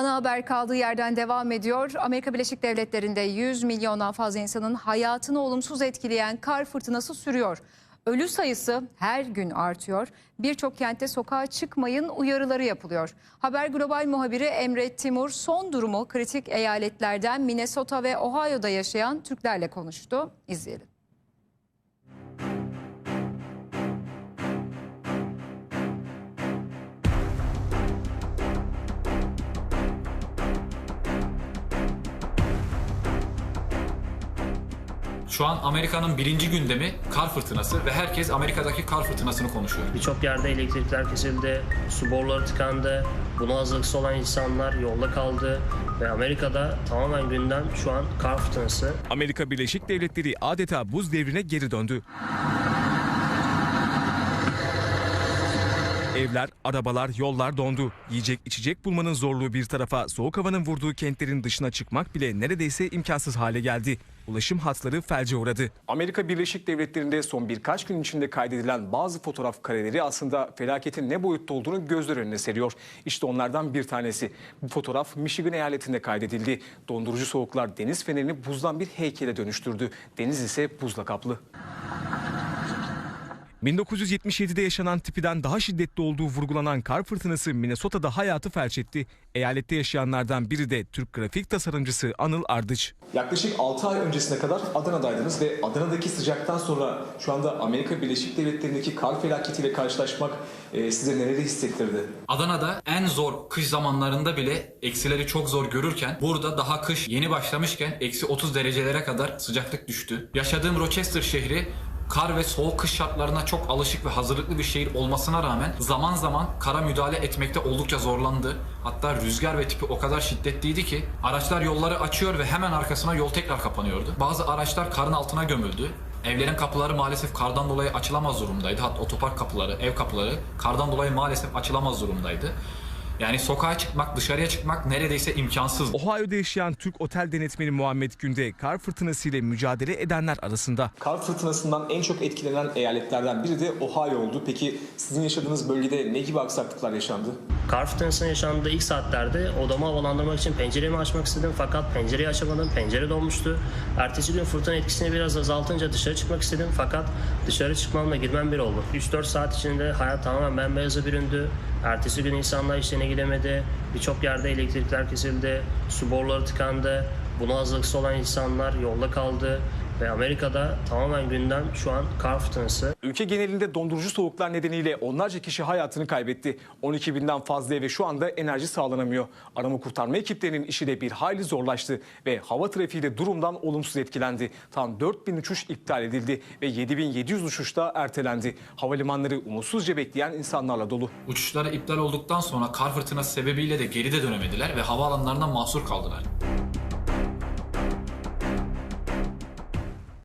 Ana haber kaldığı yerden devam ediyor. Amerika Birleşik Devletleri'nde 100 milyondan fazla insanın hayatını olumsuz etkileyen kar fırtınası sürüyor. Ölü sayısı her gün artıyor. Birçok kentte sokağa çıkmayın uyarıları yapılıyor. Haber Global muhabiri Emre Timur son durumu kritik eyaletlerden Minnesota ve Ohio'da yaşayan Türklerle konuştu. İzleyelim. Şu an Amerika'nın birinci gündemi kar fırtınası ve herkes Amerika'daki kar fırtınasını konuşuyor. Birçok yerde elektrikler kesildi, su boruları tıkandı, buna hazırlıksız olan insanlar yolda kaldı ve Amerika'da tamamen gündem şu an kar fırtınası. Amerika Birleşik Devletleri adeta buz devrine geri döndü. Evler, arabalar, yollar dondu. Yiyecek içecek bulmanın zorluğu bir tarafa soğuk havanın vurduğu kentlerin dışına çıkmak bile neredeyse imkansız hale geldi. Ulaşım hatları felce uğradı. Amerika Birleşik Devletleri'nde son birkaç gün içinde kaydedilen bazı fotoğraf kareleri aslında felaketin ne boyutta olduğunu gözler önüne seriyor. İşte onlardan bir tanesi. Bu fotoğraf Michigan eyaletinde kaydedildi. Dondurucu soğuklar deniz fenerini buzdan bir heykele dönüştürdü. Deniz ise buzla kaplı. 1977'de yaşanan tipiden daha şiddetli olduğu vurgulanan kar fırtınası Minnesota'da hayatı felç etti. Eyalette yaşayanlardan biri de Türk grafik tasarımcısı Anıl Ardıç. Yaklaşık 6 ay öncesine kadar Adana'daydınız ve Adana'daki sıcaktan sonra şu anda Amerika Birleşik Devletleri'ndeki kar felaketiyle karşılaşmak e, size neleri hissettirdi? Adana'da en zor kış zamanlarında bile eksileri çok zor görürken burada daha kış yeni başlamışken eksi 30 derecelere kadar sıcaklık düştü. Yaşadığım Rochester şehri kar ve soğuk kış şartlarına çok alışık ve hazırlıklı bir şehir olmasına rağmen zaman zaman kara müdahale etmekte oldukça zorlandı. Hatta rüzgar ve tipi o kadar şiddetliydi ki araçlar yolları açıyor ve hemen arkasına yol tekrar kapanıyordu. Bazı araçlar karın altına gömüldü. Evlerin kapıları maalesef kardan dolayı açılamaz durumdaydı. Hatta otopark kapıları, ev kapıları kardan dolayı maalesef açılamaz durumdaydı. Yani sokağa çıkmak, dışarıya çıkmak neredeyse imkansız. Ohio'da yaşayan Türk otel denetmeni Muhammed Günde kar fırtınasıyla mücadele edenler arasında. Kar fırtınasından en çok etkilenen eyaletlerden biri de Ohio oldu. Peki sizin yaşadığınız bölgede ne gibi aksaklıklar yaşandı? Kar fırtınasının yaşandığı ilk saatlerde odamı havalandırmak için penceremi açmak istedim fakat pencereyi açamadım, pencere donmuştu. Ertesi gün fırtına etkisini biraz azaltınca dışarı çıkmak istedim fakat dışarı çıkmamla girmem bir oldu. 3-4 saat içinde hayat tamamen bembeyaza büründü. Ertesi gün insanlar işlerine gidemedi, birçok yerde elektrikler kesildi, su boruları tıkandı, buna hazırlıksız olan insanlar yolda kaldı ve Amerika'da tamamen gündem şu an kar fırtınası. Ülke genelinde dondurucu soğuklar nedeniyle onlarca kişi hayatını kaybetti. 12 binden fazla eve şu anda enerji sağlanamıyor. Arama kurtarma ekiplerinin işi de bir hayli zorlaştı ve hava trafiği de durumdan olumsuz etkilendi. Tam 4000 uçuş iptal edildi ve 7700 uçuş da ertelendi. Havalimanları umutsuzca bekleyen insanlarla dolu. Uçuşları iptal olduktan sonra kar fırtınası sebebiyle de geride dönemediler ve havaalanlarından mahsur kaldılar.